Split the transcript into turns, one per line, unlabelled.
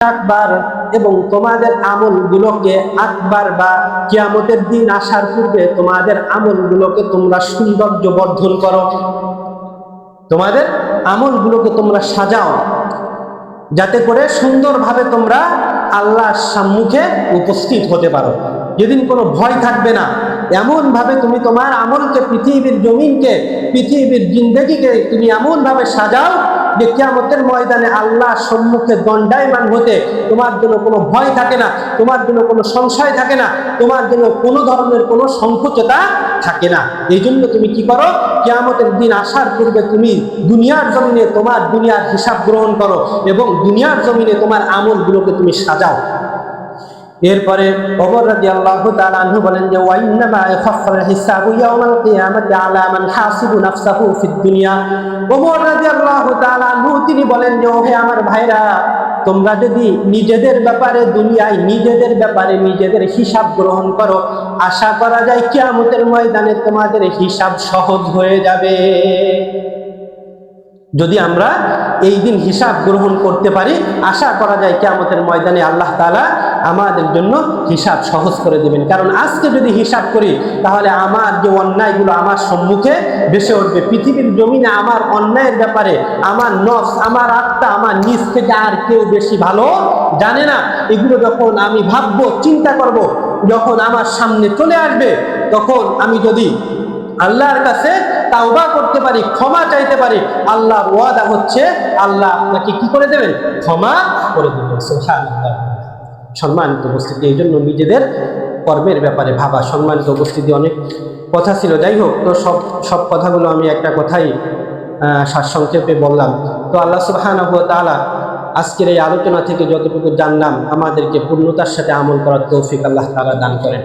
আকবার এবং তোমাদের আমলগুলোকে আকবার বা কিয়ামতের দিন আসার পূর্বে তোমাদের আমলগুলোকে তোমরা সৌন্দর্য বর্ধন করো। তোমাদের আমলগুলোকে তোমরা সাজাও। যাতে করে সুন্দরভাবে তোমরা আল্লাহর সম্মুখে উপস্থিত হতে পারো। যেদিন কোনো ভয় থাকবে না। এমনভাবে তুমি তোমার আমলকে, পৃথিবীর জমিনকে, পৃথিবীর জিন্দগিকে তুমি এমনভাবে সাজাও যে কিয়ামতের ময়দানে আল্লাহ সম্মুখে দণ্ডায়মান হতে তোমার জন্য কোনো ভয় থাকে না, তোমার জন্য কোনো সংশয় থাকে না, তোমার জন্য কোনো ধরনের কোনো সংকোচতা থাকে না। এই জন্য তুমি কি করো? কিয়ামতের দিন আসার পূর্বে তুমি দুনিয়ার জমিনে তোমার দুনিয়ার হিসাব গ্রহণ করো এবং দুনিয়ার জমিনে তোমার আমলগুলোকে তুমি সাজাও। এরপরে ওমর রাদিয়াল্লাহু তাআলা আনহু বলেন যে তিনি বলেন যে, ওহে আমার ভাইরা, তোমরা যদি নিজেদের ব্যাপারে, দুনিয়ায় নিজেদের ব্যাপারে নিজেদের হিসাব গ্রহণ করো, আশা করা যায় কিয়ামতের ময়দানে তোমাদের হিসাব সহজ হয়ে যাবে। যদি আমরা এই দিন হিসাব গ্রহণ করতে পারি। আশা করা যায় কেয়ামতের ময়দানে আল্লাহ তাআলা আমাদের জন্য হিসাব সহজ করে দেবেন। কারণ আজকে যদি হিসাব করি, তাহলে আমার যে অন্যায়গুলো আমার সম্মুখে ভেসে উঠবে। পৃথিবীর জমিনে আমার অন্যায়ের ব্যাপারে আমার নফস, আমার আত্মা, আমার নিজ থেকে আর কেউ বেশি ভালো জানে না। এগুলো যখন আমি ভাববো, চিন্তা করব, যখন আমার সামনে চলে আসবে, তখন আমি যদি আল্লাহর কাছে তাওবা করতে পারি, ক্ষমা চাইতে পারি, আল্লাহর ওয়াদা হচ্ছে আল্লাহ আপনাকে কি করে দেবেন? ক্ষমা করে দেবেন সম্মানিত উপস্থিতি, এই জন্য নিজেদের কর্মের ব্যাপারে ভাবা, সম্মানিত উপস্থিতি অনেক কথা ছিল। যাই হোক, তো সব সব কথাগুলো আমি একটা কথাই সারসংক্ষেপে বললাম। তো আল্লাহ সুবহানাহু তাআলা আজকের এই আলোচনা থেকে যতটুকু জানলাম, আমাদেরকে পূর্ণতার সাথে আমল করার তৌফিক আল্লাহ তাআলা দান করেন।